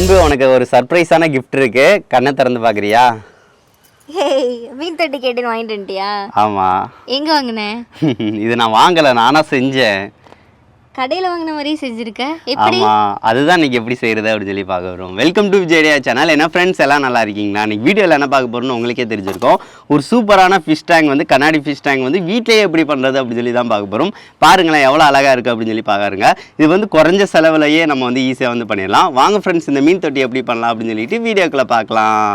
அன்பு உனக்கு ஒரு சர்ப்ரைஸான gift இருக்கு. கண்ணை திறந்து பார்க்குறியா ஹேய் மீன் தொட்டி கேட்டுன்னு வாங்கிட்டு வந்துட்டியா? ஆமாம் எங்க வாங்கின? இது நான் வாங்கலை நானாக செஞ்சேன். கடையில் வாங்கின மாதிரியே செஞ்சுருக்க? எப்படி? ஆமாம் அதுதான் இன்னைக்கு எப்படி செய்கிறது அப்படின்னு சொல்லி பார்க்க வரும் வெல்கம் டு விஜயடியா சேனல் என்ன ஃப்ரெண்ட்ஸ் எல்லாம் நல்லா இருக்கீங்களா? இன்னைக்கு வீடியோவில் என்ன பார்க்க போகிறோம்னு உங்களுக்கே தெரிஞ்சிருக்கோம். ஒரு சூப்பரான ஃபிஷ் டேங்க் வந்து கண்ணாடி ஃபிஷ் டேங்க் வந்து வீட்டிலேயே எப்படி பண்ணுறது அப்படின்னு சொல்லி தான் பார்க்க போகிறோம் பாருங்களேன் எவ்வளோ அழகாக இருக்குது அப்படின்னு சொல்லி பாருங்க இது வந்து குறைஞ்ச செலவுலையே நம்ம வந்து ஈஸியாக வந்து பண்ணிடலாம். வாங்க ஃப்ரெண்ட்ஸ் இந்த மீன் தொட்டி எப்படி பண்ணலாம் அப்படின்னு சொல்லிட்டு வீடியோக்குள்ளே பார்க்கலாம்.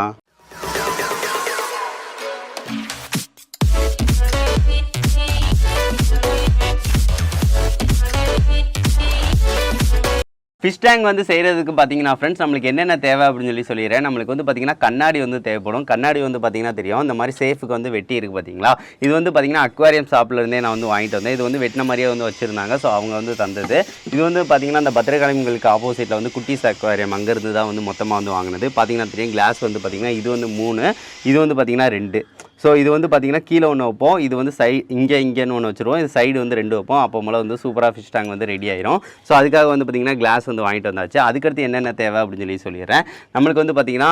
ஃபிஷ் டேங்க் வந்து செய்கிறதுக்கு பார்த்தீங்கன்னா ஃப்ரெண்ட்ஸ் நம்மளுக்கு என்னென்ன தேவை அப்படின்னு சொல்லி சொல்லிடுறேன். நம்மளுக்கு வந்து பார்த்தீங்கன்னா கண்ணாடி வந்து தேவைப்படும். கண்ணாடி வந்து பார்த்தீங்கன்னா தெரியும். இந்த மாதிரி சேஃபுக்கு வந்து வெட்டி இருக்குது பார்த்தீங்களா இது வந்து பார்த்தீங்கன்னா அக்வாரியம் ஷாப்லேருந்தே நான் வந்து வாங்கிட்டு வந்தேன். இது வந்து வெட்டின மாதிரியே வந்து வச்சுருந்தாங்க. ஸோ அவங்க வந்து தந்தது. இது வந்து பார்த்தீங்கன்னா அந்த பத்திரகாளிங்களுக்கு ஆப்போசிட்டில் வந்து குட்டிஸ் அக்வாரியம் அங்கேருந்து தான் வந்து மொத்தமாக வந்து வாங்கினது. பார்த்தீங்கன்னா தெரியும் கிளாஸ் வந்து பார்த்தீங்கன்னா இது வந்து மூணு. இது வந்து பார்த்தீங்கன்னா ரெண்டு. ஸோ இது வந்து பார்த்திங்கன்னா கீழே ஒன்று வைப்போம். இது வந்து சை இங்கே இங்கேன்னு ஒன்று வச்சுருவோம். இது சைடு வந்து ரெண்டு வைப்போம். அப்போ மேலே வந்து சூப்பராக ஃபிஷ் டேங்க் வந்து ரெடி ஆயிரும். ஸோ அதுக்காக வந்து பார்த்தீங்கன்னா கிளாஸ் வந்து வாங்கிட்டு வந்தாச்சு. அதுக்கடுத்து என்னென்ன தேவை அப்படின்னு சொல்லி சொல்லிடுறேன். நம்மளுக்கு வந்து பார்த்திங்கன்னா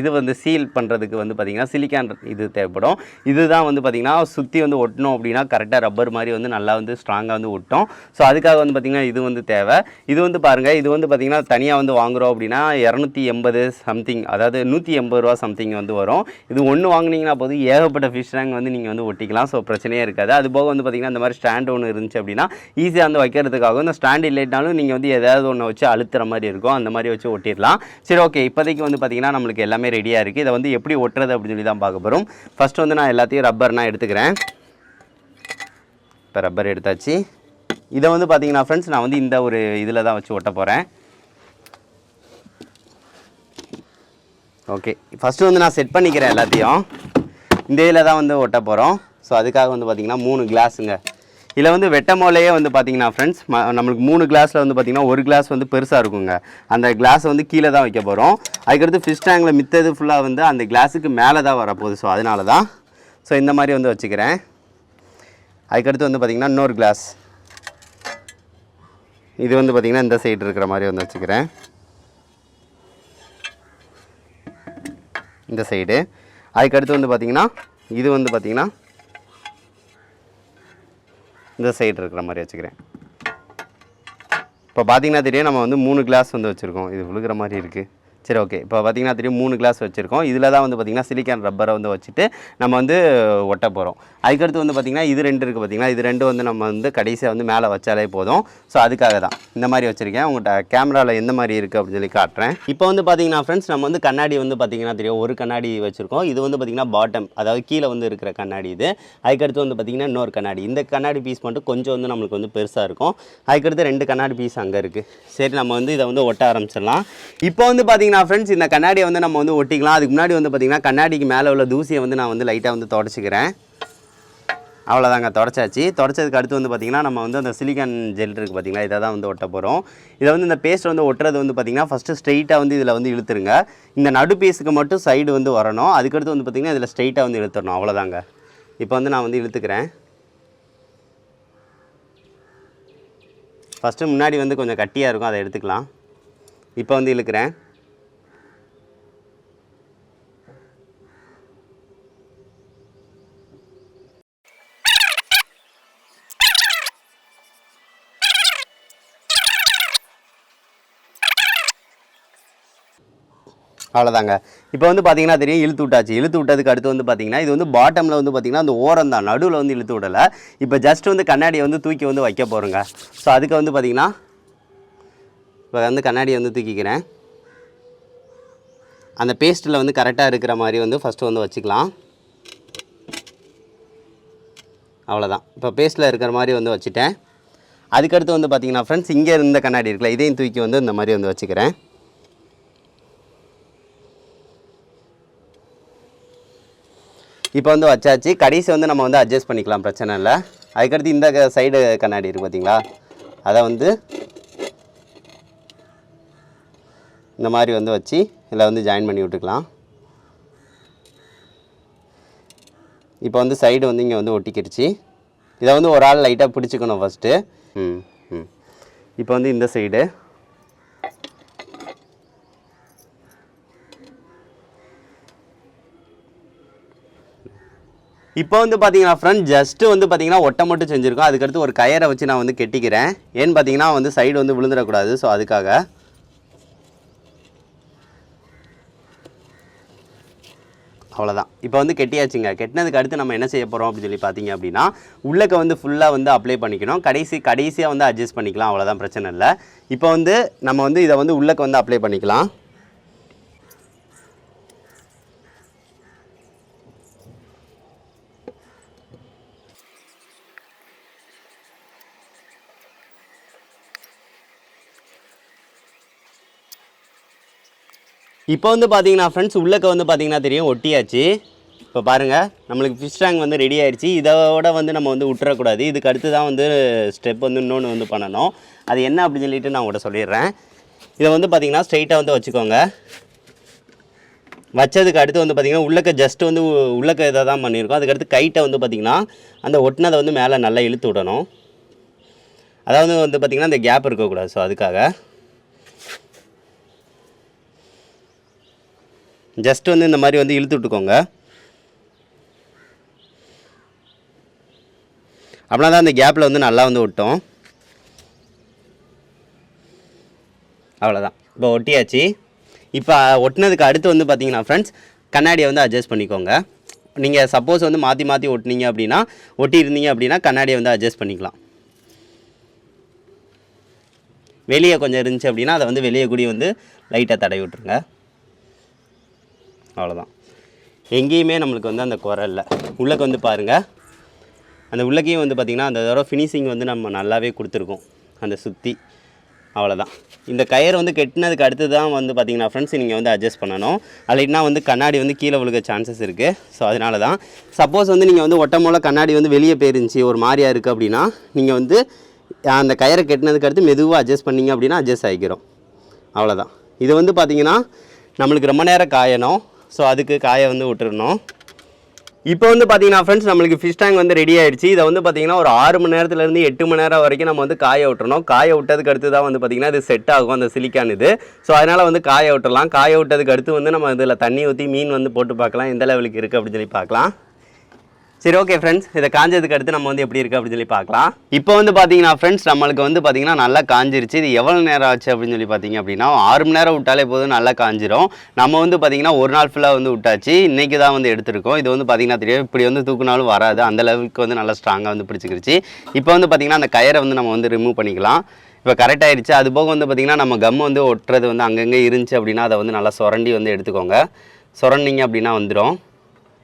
இது வந்து சீல் பண்ணுறதுக்கு வந்து பார்த்திங்கன்னா சிலிக்கான் இது தேவைப்படும். இதுதான் வந்து பார்த்தீங்கன்னா சுற்றி வந்து ஒட்டணும் அப்படின்னா கரெக்டாக ரப்பர் மாதிரி வந்து நல்லா வந்து ஸ்ட்ராங்காக வந்து ஒட்டும். ஸோ அதுக்காக வந்து பார்த்தீங்கன்னா இது வந்து தேவை. இது வந்து பாருங்கள் இது வந்து பார்த்திங்கன்னா தனியாக வந்து வாங்குறோம் அப்படின்னா இரநூத்தி எண்பது சம்திங் அதாவது நூற்றி எண்பது ரூபா சம்திங் வந்து வரும். இது ஒன்று வாங்கினீங்கன்னா போது ஏகப்பட்ட ஃபிஷ் டேங்க் வந்து நீங்கள் வந்து ஒட்டிக்கலாம். ஸோ பிரச்சனையே இருக்காது. அது போக வந்து பார்த்திங்கன்னா இந்த மாதிரி ஸ்டாண்ட் ஒன்று இருந்துச்சு அப்படின்னா ஈஸியாக வந்து வைக்கிறதுக்காக இந்த ஸ்டாண்ட் இல்லைனாலும் நீங்கள் வந்து ஏதாவது ஒன்று வச்சு அழுத்துற மாதிரி இருக்கும். அந்த மாதிரி வச்சு ஒட்டிடலாம். சரி ஓகே இப்போதைக்கு வந்து பார்த்திங்கன்னா நம்மளுக்கு எல்லாமே ரெடியாக இருக்குது இதை வந்து எப்படி ஒட்டுறது அப்படின்னு சொல்லி தான் பார்க்க போகிறோம் ஃபஸ்ட்டு வந்து நான் எல்லாத்தையும் ரப்பர் நான் எடுத்துக்கிறேன். இப்போ ரப்பர் எடுத்தாச்சு. இதை வந்து பார்த்தீங்கன்னா ஃப்ரெண்ட்ஸ் நான் வந்து இந்த ஒரு இதில் தான் வச்சு ஒட்ட போகிறேன் ஓகே ஃபஸ்ட்டு வந்து நான் செட் பண்ணிக்கிறேன் எல்லாத்தையும். இந்த இதில் தான் வந்து ஒட்ட போகிறோம் ஸோ அதுக்காக வந்து பார்த்திங்கன்னா மூணு கிளாஸுங்க இதில் வந்து வெட்டமோலையே வந்து பார்த்தீங்கன்னா ஃப்ரெண்ட்ஸ் நம்மளுக்கு மூணு கிளாஸில் வந்து பார்த்திங்கன்னா ஒரு கிளாஸ் வந்து பெருசாக இருக்குங்க. அந்த கிளாஸை வந்து கீழே தான் வைக்க போகிறோம் அதுக்கடுத்து ஃபிஷ் டேங்கில் மித்தது ஃபுல்லாக வந்து அந்த கிளாஸுக்கு மேலே தான் வரப்போகுது. ஸோ அதனால தான். ஸோ இந்த மாதிரி வந்து வச்சுக்கிறேன். அதுக்கடுத்து வந்து பார்த்திங்கன்னா இன்னொரு கிளாஸ் இது வந்து பார்த்திங்கன்னா இந்த சைடு இருக்கிற மாதிரி வந்து வச்சுக்கிறேன். இந்த சைடு அதுக்கடுத்து வந்து பார்த்திங்கன்னா இது வந்து பார்த்திங்கன்னா இந்த சைடு இருக்கிற மாதிரி வச்சுக்கிறேன். இப்போ பார்த்தீங்கன்னா தெரியும் நம்ம வந்து மூணு கிளாஸ் வந்து வச்சுருக்கோம். இது விழுகிற மாதிரி இருக்குது சரி ஓகே இப்போ பார்த்திங்கன்னா தெரியும் மூணு கிளாஸ் வச்சுருக்கோம். இதில் தான் வந்து பார்த்திங்கன்னா சிலிக்கான் ரப்பரை வந்து வச்சுட்டு நம்ம வந்து ஒட்ட போகிறோம் அதுக்கடுத்து வந்து பார்த்திங்கன்னா இது ரெண்டு இருக்குது பார்த்திங்கன்னா இது ரெண்டு வந்து நம்ம வந்து கடைசியாக வந்து மேலே வச்சாலே போதும். ஸோ அதுக்காக தான். இந்த மாதிரி வச்சுருக்கேன். உங்கள்கிட்ட கேமராவில் எந்த மாதிரி இருக்குது அப்படின்னு சொல்லி காட்டுறேன். இப்போ வந்து பார்த்தீங்கன்னா ஃப்ரெண்ட்ஸ் நம்ம வந்து கண்ணாடி வந்து பார்த்திங்கன்னா தெரியும். ஒரு கண்ணாடி வச்சுருக்கோம். இது வந்து பார்த்திங்கன்னா பாட்டம் அதாவது கீழே வந்து இருக்கிற கண்ணாடி இது. அதுக்கடுத்து வந்து பார்த்திங்கன்னா இன்னொரு கண்ணாடி. இந்த கண்ணாடி பீஸ் மட்டும் கொஞ்சம் வந்து நம்மளுக்கு வந்து பெருசாக இருக்கும். அதுக்கடுத்து ரெண்டு கண்ணாடி பீஸ் அங்கே இருக்குது சரி நம்ம வந்து இதை வந்து ஒட்ட ஆரம்பிச்சிடலாம். இப்போ வந்து பார்த்திங்கன்னா ஃப்ரெண்ட்ஸ் இந்த கண்ணாடியை வந்து நம்ம வந்து ஒட்டிக்கலாம். அதுக்கு முன்னாடி வந்து பார்த்திங்கன்னா கண்ணாடிக்கு மேலே உள்ள தூசியை வந்து நான் வந்து லைட்டாக வந்து தொடச்சிக்கிறேன். அவ்வளோதாங்க தொடச்சாச்சு. தொடச்சதுக்கு அடுத்து வந்து பார்த்திங்கன்னா நம்ம வந்து அந்த சிலிக்கான் ஜெல் இருக்குது பார்த்தீங்களா இதை தான் வந்து ஒட்ட போகிறோம் இதை வந்து இந்த பேஸ்ட் வந்து ஒட்டுறது வந்து பார்த்திங்கன்னா ஃபஸ்ட்டு ஸ்ட்ரெயிட்டாக வந்து இதில் வந்து இழுத்துருங்க. இந்த நடு பீஸுக்கு மட்டும் சைடு வந்து வரணும். அதுக்கடுத்து வந்து பார்த்திங்கன்னா இதில் ஸ்ட்ரெயிட்டாக வந்து இழுத்துடணும் அவ்வளோதாங்க இப்போ வந்து நான் வந்து இழுத்துக்கிறேன். ஃபஸ்ட்டு முன்னாடி வந்து கொஞ்சம் கட்டியாக இருக்கும் அதை எடுத்துக்கலாம். இப்போ வந்து இழுக்கிறேன். அவ்வளோதாங்க இப்போ வந்து பார்த்தீங்கன்னா தெரியும் இழுத்து விட்டாச்சு. இழுத்து விட்டதுக்கு அடுத்து வந்து பார்த்தீங்கன்னா இது வந்து பாட்டமில் வந்து பார்த்தீங்கன்னா அந்த ஓரம் தான். நடுவில் வந்து இழுத்து விடலை. இப்போ ஜஸ்ட் வந்து கண்ணாடியை வந்து தூக்கி வந்து வைக்க போகிறோங்க ஸோ அதுக்கு வந்து பார்த்தீங்கன்னா இப்போ வந்து கண்ணாடியை வந்து தூக்கிக்கிறேன். அந்த பேஸ்ட்டில் வந்து கரெக்டாக இருக்கிற மாதிரி வந்து ஃபஸ்ட்டு வந்து வச்சுக்கலாம். அவ்வளோதான் இப்போ பேஸ்ட்டில் இருக்கிற மாதிரி வந்து வச்சுட்டேன். அதுக்கடுத்து வந்து பார்த்தீங்கன்னா ஃப்ரெண்ட்ஸ் இங்கே இருந்த கண்ணாடி இருக்குல்ல இதையும் தூக்கி வந்து இந்த மாதிரி வந்து வச்சுக்கிறேன். இப்போ வந்து வச்சாச்சு. கடைசி வந்து நம்ம வந்து அட்ஜஸ்ட் பண்ணிக்கலாம் பிரச்சனை இல்லை. அதுக்கடுத்து இந்த சைடு கண்ணாடி இருக்குது பார்த்தீங்களா அதை வந்து இந்த மாதிரி வந்து வச்சு இதில் வந்து ஜாயின் பண்ணி விட்டுக்கலாம். இப்போ வந்து சைடு வந்து இங்கே வந்து ஒட்டிக்கிடுச்சு. இதை வந்து ஒரு ஆள் லைட்டாக பிடிச்சிக்கணும் ஃபஸ்ட்டு ம் ம். இப்போ வந்து இந்த சைடு இப்போ வந்து பார்த்தீங்கன்னா ஃப்ரெண்ட் ஜஸ்ட்டு வந்து பார்த்தீங்கன்னா ஒட்டை மட்டும் செஞ்சுருக்கோம். அதுக்கடுத்து ஒரு கயரை வச்சு நான் வந்து கெட்டிக்கிறேன். ஏன்னு பார்த்தீங்கன்னா வந்து சைடு வந்து விழுந்துடக்கூடாது. ஸோ அதுக்காக. அவ்வளோதான் இப்போ வந்து கெட்டியாச்சுங்க. கெட்டினதுக்கு அடுத்து நம்ம என்ன செய்ய போகிறோம் அப்படின்னு சொல்லி பார்த்தீங்க அப்படின்னா உள்ளக்க வந்து ஃபுல்லாக வந்து அப்ளை பண்ணிக்கணும். கடைசி கடைசியாக வந்து அட்ஜஸ்ட் பண்ணிக்கலாம். அவ்வளோதான் பிரச்சனை இல்லை. இப்போ வந்து நம்ம வந்து இதை வந்து உள்ளக்க வந்து அப்ளை பண்ணிக்கலாம். இப்போ வந்து பார்த்தீங்கன்னா ஃப்ரெண்ட்ஸ் உள்ளக்க வந்து பார்த்தீங்கன்னா தெரியும் ஒட்டியாச்சு. இப்போ பாருங்கள் நம்மளுக்கு ஃபிஷ் டேங்க் வந்து ரெடி ஆயிடுச்சு இதோட வந்து நம்ம வந்து விட்டுறக்கூடாது இதுக்கு அடுத்து தான் வந்து ஸ்டெப் வந்து இன்னொன்று வந்து பண்ணணும். அது என்ன அப்படின்னு சொல்லிட்டு நான் உங்கள்கிட்ட சொல்லிடுறேன். இதை வந்து பார்த்தீங்கன்னா ஸ்ட்ரைட்டாக வந்து வச்சுக்கோங்க. வச்சதுக்கு அடுத்து வந்து பார்த்தீங்கன்னா உள்ளக்க ஜஸ்ட் வந்து உள்ளக்க இதை தான் பண்ணியிருக்கோம். அதுக்கடுத்து கைட்டை வந்து பார்த்திங்கன்னா அந்த ஒட்டினதை வந்து மேலே நல்லா இழுத்து விடணும். அதாவது வந்து பார்த்திங்கன்னா அந்த கேப் இருக்கக்கூடாது. ஸோ அதுக்காக. ஜஸ்ட் வந்து இந்த மாதிரி வந்து இழுத்து விட்டுக்கோங்க. அப்படின்னா தான் அந்த கேப்பில் வந்து நல்லா வந்து ஒட்டும். அவ்வளோதான் இப்போ ஒட்டியாச்சு. இப்போ ஒட்டினதுக்கு அடுத்து வந்து பார்த்தீங்கன்னா ஃப்ரெண்ட்ஸ் கண்ணாடியை வந்து அட்ஜஸ்ட் பண்ணிக்கோங்க. நீங்கள் சப்போஸ் வந்து மாற்றி மாற்றி ஒட்டினீங்க அப்படின்னா ஒட்டியிருந்தீங்க அப்படின்னா கண்ணாடியை வந்து அட்ஜஸ்ட் பண்ணிக்கலாம். வெளியே கொஞ்சம் இருந்துச்சு அப்படின்னா அதை வந்து வெளியே கூடி வந்து லைட்டாக தடவி விட்ருங்க அவ்வளோதான் எங்கேயுமே நம்மளுக்கு வந்து அந்த குறை இல்லை. உள்ளக்கு வந்து பாருங்கள் அந்த உள்ளக்கையும் வந்து பார்த்திங்கன்னா அந்த தடவை ஃபினிஷிங் வந்து நம்ம நல்லாவே கொடுத்துருக்கோம். அந்த சுற்றி அவ்வளோதான் இந்த கயிறு வந்து கெட்டினதுக்கு அடுத்து தான் வந்து பார்த்தீங்கன்னா ஃப்ரெண்ட்ஸ் நீங்கள் வந்து அட்ஜஸ்ட் பண்ணணும். இல்லைன்னா வந்து கண்ணாடி வந்து கீழே விழுக சான்சஸ் இருக்குது ஸோ அதனால தான் சப்போஸ் வந்து நீங்கள் வந்து ஒட்டமோல கண்ணாடி வந்து வெளியே போயிருந்துச்சு ஒரு மாதிரியாக இருக்குது அப்படின்னா நீங்கள் வந்து அந்த கயிறை கெட்டினதுக்கு அடுத்து மெதுவாக அட்ஜஸ்ட் பண்ணீங்க அப்படின்னா அட்ஜஸ்ட் ஆகிக்கிறோம் அவ்வளோதான் இது வந்து பார்த்தீங்கன்னா நம்மளுக்கு ரொம்ப நேரம் காயணும். ஸோ அதுக்கு காய வந்து விட்டுறணும். இப்போ வந்து பார்த்தீங்கன்னா ஃப்ரெண்ட்ஸ் நம்மளுக்கு ஃபிஷ் டேங்க் வந்து ரெடி ஆயிடுச்சு. இதை வந்து பார்த்தீங்கன்னா ஒரு ஆறு மணி நேரத்துலேருந்து எட்டு மணி நேரம் வரைக்கும் நம்ம வந்து காய விட்டுறணும். காய விட்டதுக்கு அடுத்து தான் வந்து பார்த்திங்கன்னா இது செட் ஆகும் அந்த சிலிக்கான் இது. ஸோ அதனால் வந்து காய விட்டுறலாம். காய விட்டதுக்கு அடுத்து வந்து நம்ம இதில் தண்ணி ஊற்றி மீன் வந்து போட்டு பார்க்கலாம். எந்த லெவலுக்கு இருக்குது அப்படின்னு சொல்லி பார்க்கலாம். சரி ஓகே ஃப்ரெண்ட்ஸ் இதை காஞ்சதுக்கு அடுத்து நம்ம வந்து எப்படி இருக்குது அப்படின்னு சொல்லி பார்க்கலாம். இப்போ வந்து பார்த்தீங்கன்னா ஃப்ரெண்ட்ஸ் நம்மளுக்கு வந்து பார்த்தீங்கன்னா நல்லா காஞ்சிருச்சு. இது எவ்வளோ நேரம் ஆச்சு அப்படின்னு சொல்லி பார்த்தீங்க அப்படின்னா ஆறு மணி நேரம் விட்டாலே போதும் நல்லா காஞ்சிரும். நம்ம வந்து பார்த்தீங்கன்னா ஒரு நாள் ஃபுல்லாக வந்து விட்டாச்சு. இன்றைக்கி தான் வந்து எடுத்திருக்கோம். இது வந்து பார்த்தீங்கன்னா தெரியும் இப்படி வந்து தூக்குனாலும் வராது. அந்த லெவலுக்கு வந்து நல்லா ஸ்ட்ராங்காக வந்து பிடிச்சிக்கிருச்சு. இப்போ வந்து பார்த்தீங்கன்னா அந்த கயரை வந்து நம்ம வந்து ரிமூவ் பண்ணிக்கலாம். இப்போ கரெக்ட் ஆயிடுச்சு. அது போக வந்து பார்த்திங்கன்னா நம்ம கம் வந்து ஒட்டுறது வந்து அங்கங்கே இருந்துச்சு அப்படின்னா அதை வந்து நல்லா சுரண்டி வந்து எடுத்துக்கோங்க. சுரண்டிங்க அப்படின்னா வந்துடும்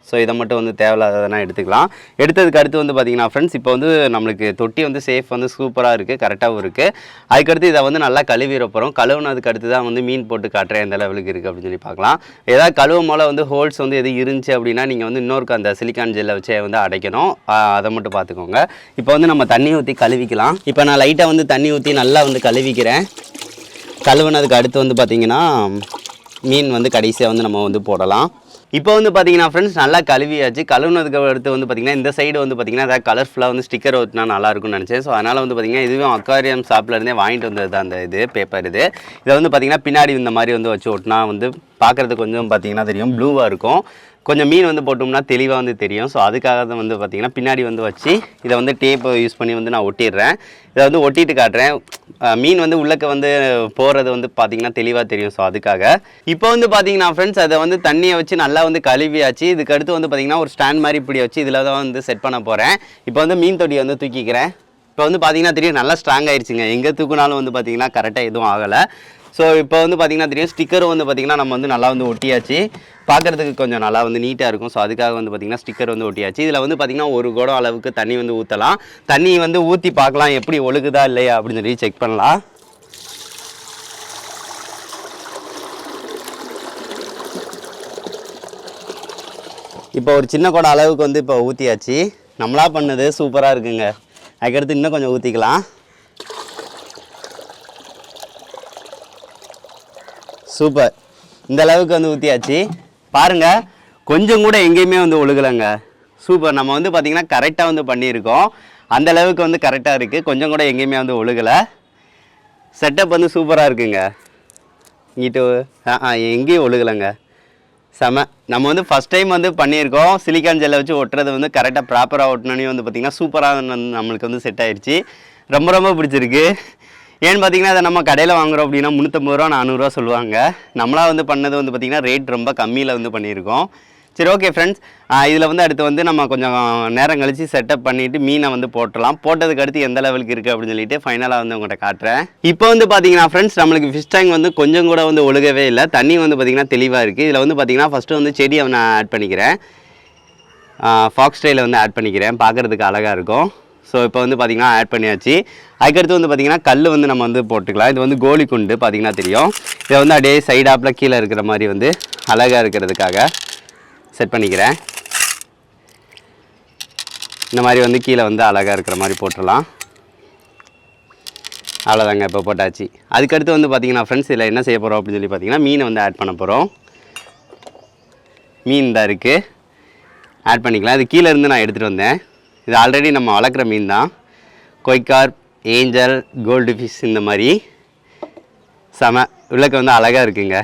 ஸோ இதை மட்டும் வந்து தேவையில்லாததெல்லாம் எடுத்துக்கலாம். எடுத்ததுக்கு அடுத்து வந்து பார்த்தீங்கன்னா ஃப்ரெண்ட்ஸ் இப்போ வந்து நம்மளுக்கு தொட்டி வந்து சேஃப் வந்து சூப்பராக இருக்குது கரெக்டாகவும் இருக்குது அதுக்கடுத்து இதை வந்து நல்லா கழுவிட போகிறோம் கழுவுனதுக்கு அடுத்து தான் வந்து மீன் போட்டு காட்டுறேன் எந்த லெவலுக்கு இருக்குது அப்படின்னு சொல்லி பார்க்கலாம். ஏதாவது கழுவும் போல வந்து ஹோல்ஸ் வந்து எது இருந்துச்சு அப்படின்னா நீங்கள் வந்து இன்னொருக்கு அந்த சிலிக்கான் ஜெல்லை வச்சே வந்து அடைக்கணும். அதை மட்டும் பார்த்துக்கோங்க. இப்போ வந்து நம்ம தண்ணி ஊற்றி கழுவிக்கலாம். இப்போ நான் லைட்டாக வந்து தண்ணி ஊற்றி நல்லா வந்து கழுவிக்கிறேன். கழுவுனதுக்கு அடுத்து வந்து பார்த்திங்கன்னா மீன் வந்து கடைசியாக வந்து நம்ம வந்து போடலாம். இப்போ வந்து பார்த்தீங்கன்னா ஃப்ரெண்ட்ஸ் நல்லா கழுவியாச்சு. கழுவுனதுக்கு அடுத்து வந்து பார்த்தீங்கன்னா இந்த சைடு வந்து பார்த்தீங்கன்னா ஏதாவது கலர்ஃபுல்லாக வந்து ஸ்டிக்கர் ஒட்டினா நல்லா இருக்கும்னு நினச்சேன். ஸோ அதனால் வந்து பார்த்தீங்கன்னா இதுவும் அக்வாரியம் ஷாப்லேருந்தே வாங்கிட்டு வந்தது தான் அந்த இது பேப்பர் இது. இதை வந்து பார்த்தீங்கன்னா பின்னாடி இந்த மாதிரி வந்து வச்சு ஒட்டினா வந்து பார்க்குறதுக்கு கொஞ்சம் பார்த்தீங்கன்னா தெரியும். ப்ளூவாக இருக்கும். கொஞ்சம் மீன் வந்து போட்டோம்னா தெளிவாக வந்து தெரியும். ஸோ அதுக்காக தான் வந்து பார்த்தீங்கன்னா பின்னாடி வந்து வச்சு இதை வந்து டேப்பை யூஸ் பண்ணி வந்து நான் ஒட்டிடுறேன். இதை வந்து ஒட்டிட்டு காட்டுறேன். மீன் வந்து உள்ளக்க வந்து போகிறது வந்து பார்த்திங்கன்னா தெளிவாக தெரியும். ஸோ அதுக்காக. இப்போ வந்து பார்த்தீங்கன்னா ஃப்ரெண்ட்ஸ் அதை வந்து தண்ணியை வச்சு நல்லா வந்து கழுவியாச்சு. இதுக்கு அடுத்து வந்து பார்த்திங்கன்னா ஒரு ஸ்டாண்ட் மாதிரி இப்படி வச்சு இதில் தான் வந்து செட் பண்ண போகிறேன் இப்போ வந்து மீன் தொட்டியை வந்து தூக்கிக்கிறேன். இப்போ வந்து பார்த்தீங்கன்னா தெரியும் நல்லா ஸ்ட்ராங் ஆயிடுச்சுங்க எங்கே தூக்குனாலும் வந்து பார்த்தீங்கன்னா கரெக்டாக எதுவும் ஆகலை. ஸோ இப்போ வந்து பார்த்தீங்கன்னா தெரியும் ஸ்டிக்கரும் வந்து பார்த்திங்கன்னா நம்ம வந்து நல்லா வந்து ஒட்டியாச்சு. பார்க்குறதுக்கு கொஞ்சம் நல்லா வந்து நீட்டாக இருக்கும். ஸோ அதுக்காக வந்து பார்த்தீங்கன்னா ஸ்டிக்கர் வந்து ஒட்டியாச்சு. இதில் வந்து பார்த்தீங்கன்னா ஒரு குடம் அளவுக்கு தண்ணி வந்து ஊற்றலாம் தண்ணி வந்து ஊற்றி பார்க்கலாம் எப்படி ஒழுகுதா இல்லையா அப்படின்னு சொல்லி செக் பண்ணலாம். இப்போ ஒரு சின்ன குடம் அளவுக்கு வந்து இப்போ ஊற்றியாச்சு நம்மளா பண்ணது சூப்பராக இருக்குங்க. அதுக்கடுத்து இன்னும் கொஞ்சம் ஊற்றிக்கலாம் சூப்பர். இந்த அளவுக்கு வந்து ஊற்றியாச்சு பாருங்க கொஞ்சம் கூட எங்கேயுமே வந்து ஒழுகலைங்க. சூப்பர். நம்ம வந்து பார்த்திங்கன்னா கரெக்டாக வந்து பண்ணியிருக்கோம். அந்த அளவுக்கு வந்து கரெக்டாக இருக்குது கொஞ்சம் கூட எங்கேயுமே வந்து ஒழுகலை. செட்டப் வந்து சூப்பராக இருக்குங்க. இங்கிட்டு ஆ ஆ, எங்கேயும் ஒழுகலைங்க. செம. நம்ம வந்து ஃபஸ்ட் டைம் வந்து பண்ணியிருக்கோம். சிலிக்கான் ஜெல்லை வச்சு ஒட்டுறது வந்து கரெக்டாக ப்ராப்பராக ஒட்டினோன்னே வந்து பார்த்திங்கன்னா சூப்பராக நம்மளுக்கு வந்து செட் ஆயிடுச்சு ரொம்ப ரொம்ப பிடிச்சிருக்கு. ஏன்னு பார்த்தீங்கன்னா அதை நம்ம கடையில் வாங்குறோம் அப்படின்னா முந்நூற்றம்பது ரூபா நானூறுரூவா சொல்லுவாங்க. நம்மளாக வந்து பண்ணது வந்து பார்த்திங்கன்னா ரேட் ரொம்ப கம்மியில் வந்து பண்ணியிருக்கோம். சரி ஓகே ஃப்ரெண்ட்ஸ் இதில் வந்து அடுத்து வந்து நம்ம கொஞ்சம் நேரம் கழித்து செட்டப் பண்ணிவிட்டு மீனை வந்து போட்டுடலாம். போட்டதுக்கு அடுத்து எந்த லெவலுக்கு இருக்குது அப்படின்னு சொல்லிட்டு ஃபைனலாக வந்து உங்கள்கிட்ட காட்டுறேன். இப்போ வந்து பார்த்தீங்கன்னா ஃப்ரெண்ட்ஸ் நம்மளுக்கு ஃபிஷ் டேங்க் வந்து கொஞ்சம் கூட வந்து ஒழுகவே இல்லை. தண்ணி வந்து பார்த்திங்கன்னா தெளிவாக இருக்குது இதில் வந்து பார்த்திங்கன்னா ஃபஸ்ட்டு வந்து செடியை நான் ஆட் பண்ணிக்கிறேன். ஃபாக்ஸ் ஸ்டைலில் வந்து ஆட் பண்ணிக்கிறேன். பார்க்குறதுக்கு அழகாக இருக்கும். ஸோ இப்போ வந்து பார்த்திங்கன்னா ஆட் பண்ணியாச்சு. அதுக்கடுத்து வந்து பார்த்திங்கன்னா கல் வந்து நம்ம வந்து போட்டுக்கலாம். இது வந்து கோலி குண்டு பார்த்திங்கன்னா தெரியும். இதை வந்து அப்படியே சைடாப்பில் கீழே இருக்கிற மாதிரி வந்து அழகாக இருக்கிறதுக்காக செட் பண்ணிக்கிறேன். இந்த மாதிரி வந்து கீழே வந்து அழகாக இருக்கிற மாதிரி போட்டுடலாம். அவ்வளோதாங்க இப்போ போட்டாச்சு. அதுக்கடுத்து வந்து பார்த்திங்கன்னா ஃப்ரெண்ட்ஸ் இதில் என்ன செய்ய போகிறோம் அப்படின்னு சொல்லி பார்த்திங்கன்னா மீனை வந்து ஆட் பண்ண போகிறோம் மீன் தான் இருக்குது ஆட் பண்ணிக்கலாம். இது கீழே இருந்து நான் எடுத்துகிட்டு வந்தேன். இது ஆல்ரெடி நம்ம வளர்க்குற மீன் தான் கொய்கார் ஏஞ்சல் கோல்டு ஃபிஷ் இந்த மாதிரி. செம உள்ளக்க வந்து அழகாக இருக்குங்க.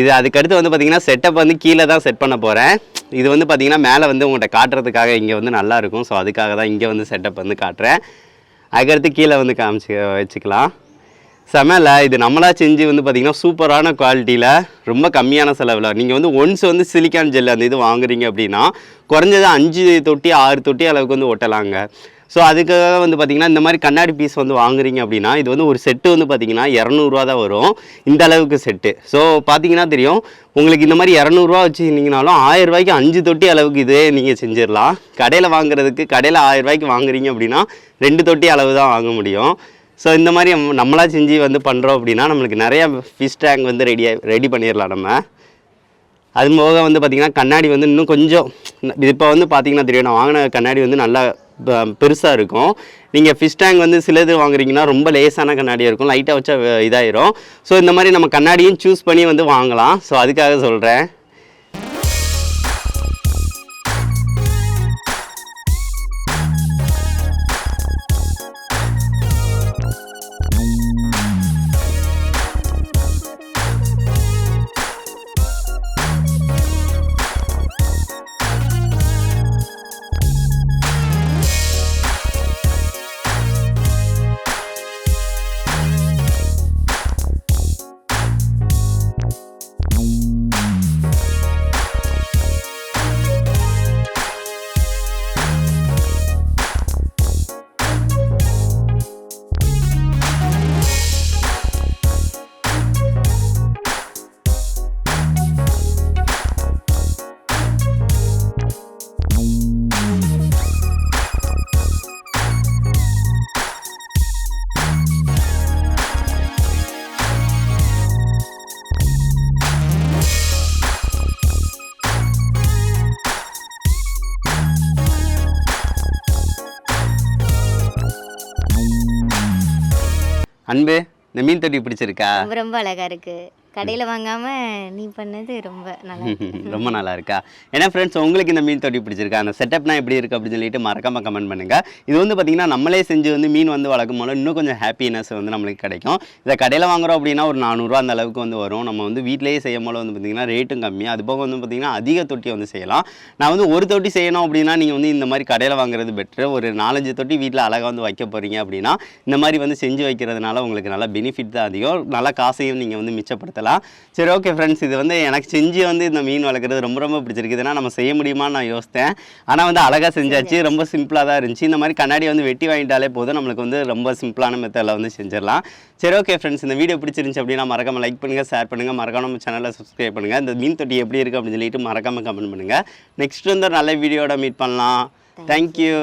இது அதுக்கடுத்து வந்து பார்த்திங்கன்னா செட்டப் வந்து கீழே தான் செட் பண்ண போகிறேன் இது வந்து பார்த்திங்கன்னா மேலே வந்து உங்கள்கிட்ட காட்டுறதுக்காக இங்கே வந்து நல்லாயிருக்கும் ஸோ அதுக்காக தான் இங்கே வந்து செட்டப் வந்து காட்டுறேன். அதுக்கடுத்து கீழே வந்து காமிச்சு வச்சுக்கலாம். செமல இது நம்மளா செஞ்சு வந்து பார்த்திங்கன்னா சூப்பரான குவாலிட்டியில் ரொம்ப கம்மியான செலவில். நீங்கள் வந்து ஒன்ஸ் வந்து சிலிக்கான் ஜெல் அந்த இது வாங்குறீங்க அப்படின்னா குறைஞ்சது அஞ்சு தொட்டி ஆறு தொட்டி அளவுக்கு வந்து ஒட்டலாங்க. ஸோ அதுக்காக வந்து பார்த்திங்கன்னா இந்த மாதிரி கண்ணாடி பீஸ் வந்து வாங்குறீங்க அப்படின்னா இது வந்து ஒரு செட்டு வந்து பார்த்திங்கன்னா இரநூறுவா தான் வரும். இந்த அளவுக்கு செட்டு ஸோ பார்த்தீங்கன்னா தெரியும் உங்களுக்கு இந்த மாதிரி இரநூறுவா வச்சுருந்தீங்கனாலும் ஆயிரரூபாய்க்கு அஞ்சு தொட்டி அளவுக்கு இதே நீங்கள் செஞ்சிடலாம். கடையில் வாங்குறதுக்கு கடையில் ஆயிரரூபாய்க்கு வாங்குறீங்க அப்படின்னா ரெண்டு தொட்டி அளவு தான் வாங்க முடியும். ஸோ இந்த மாதிரி நம்மளாக செஞ்சு வந்து பண்ணுறோம் அப்படின்னா நம்மளுக்கு நிறைய ஃபிஷ் டேங்க் வந்து ரெடி ரெடி பண்ணிடலாம் நம்ம. அது போக வந்து பார்த்திங்கன்னா கண்ணாடி வந்து இன்னும் கொஞ்சம் இது இப்போ வந்து பார்த்தீங்கன்னா தெரியும் நான் வாங்கின கண்ணாடி வந்து நல்லா பெருசாக இருக்கும். நீங்கள் ஃபிஷ் டேங்க் வந்து சிலது வாங்குறீங்கன்னா ரொம்ப லேசான கண்ணாடியாக இருக்கும் லைட்டாக வச்சா இதாயிரும். ஸோ இந்த மாதிரி நம்ம கண்ணாடியும் சூஸ் பண்ணி வந்து வாங்கலாம். ஸோ அதுக்காக சொல்கிறேன் அன்பு இந்த மீன் தொட்டி பிடிச்சிருக்கா? ரொம்ப ரொம்ப அழகா இருக்கு. கடையில் வாங்காமல் நீ பண்ணது ரொம்ப நல்லா ரொம்ப நல்லா இருக்கா? ஏன்னா ஃப்ரெண்ட்ஸ் உங்களுக்கு இந்த மீன் தொட்டி பிடிச்சிருக்கா? அந்த செட்டப்னா எப்படி இருக்குது அப்படின்னு சொல்லிட்டு மறக்காம கமெண்ட் பண்ணுங்க. இது வந்து பார்த்தீங்கன்னா நம்மளே செஞ்சு வந்து மீன் வந்து வளர்க்கும் போது இன்னும் கொஞ்சம் ஹாப்பினஸ் வந்து நம்மளுக்கு கிடைக்கும். இதை கடையில் வாங்குறோம் அப்படின்னா ஒரு நானூறுரூவா அந்த அளவுக்கு வந்து வரும். நம்ம வந்து வீட்டிலேயே செய்யும் போது வந்து பார்த்தீங்கன்னா ரேட்டும் கம்மி அது போக வந்து பார்த்தீங்கன்னா அதிக தொட்டி வந்து செய்யலாம். நான் வந்து ஒரு தொட்டி செய்யணும் அப்படின்னா நீங்கள் வந்து இந்த மாதிரி கடையில் வாங்குறது பெட்ரு ஒரு நாலஞ்சு தொட்டி வீட்டில் அழகாக வந்து வைக்க போகிறீங்க அப்படின்னா இந்த மாதிரி வந்து செஞ்சு வைக்கிறதுனால உங்களுக்கு நல்லா பெனிஃபிட் தான் அதிகம். நல்லா காசையும் நீங்கள் வந்து மிச்சப்படுத்தலாம். சரி ஓகே ஃப்ரெண்ட்ஸ் இது வந்து எனக்கு செஞ்சு வந்து இந்த மீன் வளர்க்குறது ரொம்ப ரொம்ப பிடிச்சிருக்கு இதெல்லாம் நம்ம செய்ய முடியுமான்னு நான் யோசித்தேன். ஆனால் வந்து அழகாக செஞ்சாச்சு. ரொம்ப சிம்பிளாக தான் இருந்துச்சு. இந்த மாதிரி கண்ணாடி வந்து வெட்டி வாங்கிட்டாலே போதும். நம்மளுக்கு வந்து ரொம்ப சிம்பிளான மெத்தடில் வந்து செஞ்சிடலாம். சரி ஓகே ஃப்ரெண்ட்ஸ் இந்த வீடியோ பிடிச்சிருந்துச்சு அப்படின்னா மறக்காம லைக் பண்ணுங்கள் ஷேர் பண்ணுங்கள் மறக்காம நம்ம சேனலை சப்ஸ்கிரைப் பண்ணுங்கள் இந்த மீன் தொட்டி எப்படி இருக்குது அப்படின்னு சொல்லிட்டு மறக்காம கமெண்ட் பண்ணுங்கள் நெக்ஸ்ட் வந்து நல்ல வீடியோட மீட் பண்ணலாம். தேங்க்யூ